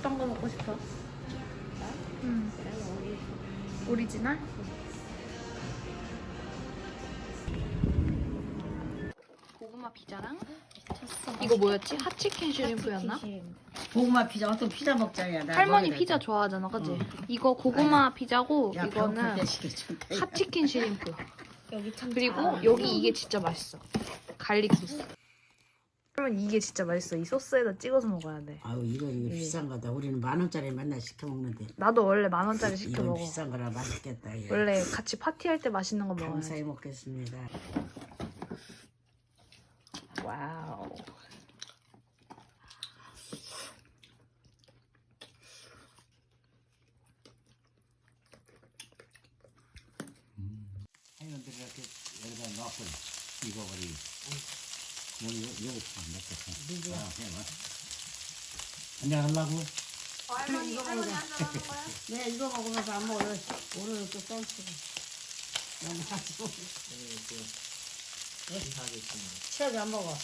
어떤 거 먹고 싶어? 음. 오리지널? 고구마 피자랑 이거 뭐였지? 핫치킨 슈림프였나? 고구마 피자 어떤 피자 먹자야. 나 할머니 피자 돼. 좋아하잖아, 그지? 응. 이거 고구마 피자고 야, 이거는 배고플 때 시켜준다. 이거. 핫치킨 슈림프. 여기 참 그리고 잘 여기 이게 진짜 맛있어. 갈릭 소스. 그러면 이게 진짜 맛있어. 이 소스에다 찍어서 먹어야 돼. 아우 이거 이거 예. 비싼 거다. 우리는 만 원짜리 맨날 시켜 먹는데 나도 원래 만 원짜리 시켜 이건 먹어. 비싼 거라 맛있겠다. 이거. 원래 같이 파티할 때 맛있는 거 먹어야지. 감사히 먹겠습니다. 와우. 회원들이 이렇게 여기다 넣고 익어버리. 여기 여기 좀 넣고. 누구야? 한잔 하려고? 할머니 할머니 한잔 하는 거야? 네 이거 먹으면서 안 먹어. 오늘은 또 땡치고. 너무 가지고. 취하게 안 먹어.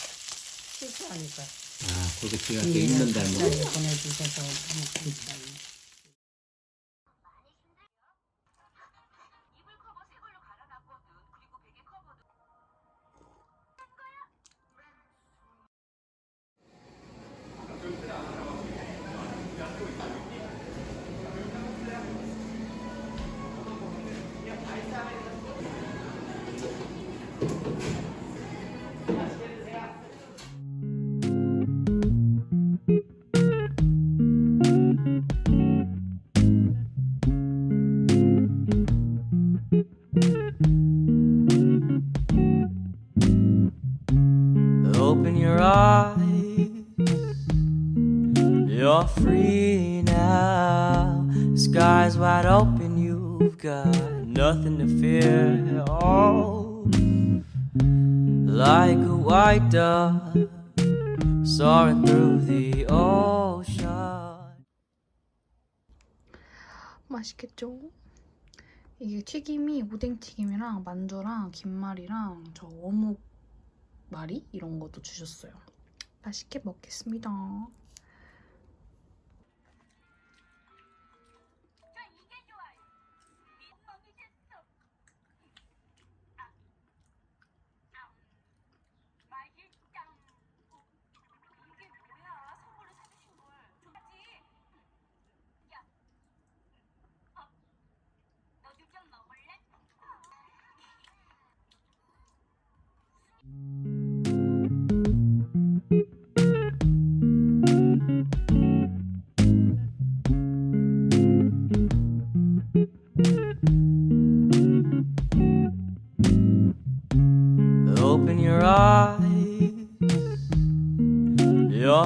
실수하니까. 아, 그렇게 지가 예. 또 있는다 뭐. 뭐. 보내주셔서 감사합니다. You're free now. Sky's wide open. You've got nothing to fear at all. Like a white dove soaring through the ocean. 맛있겠죠? 이게 튀김이 오뎅 튀김이랑 만두랑 김말이랑 저 어묵 말이 이런 것도 주셨어요. 맛있게 먹겠습니다.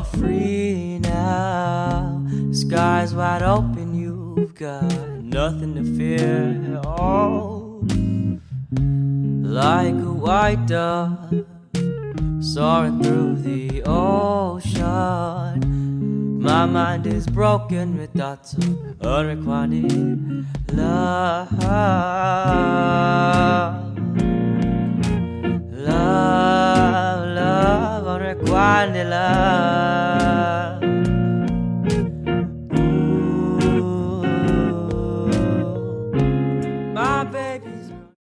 Free now. Sky's wide open. You've got nothing to fear at all. Like a white dove soaring through the ocean. My mind is broken with thoughts of unrequited love. Love, love, unrequited love.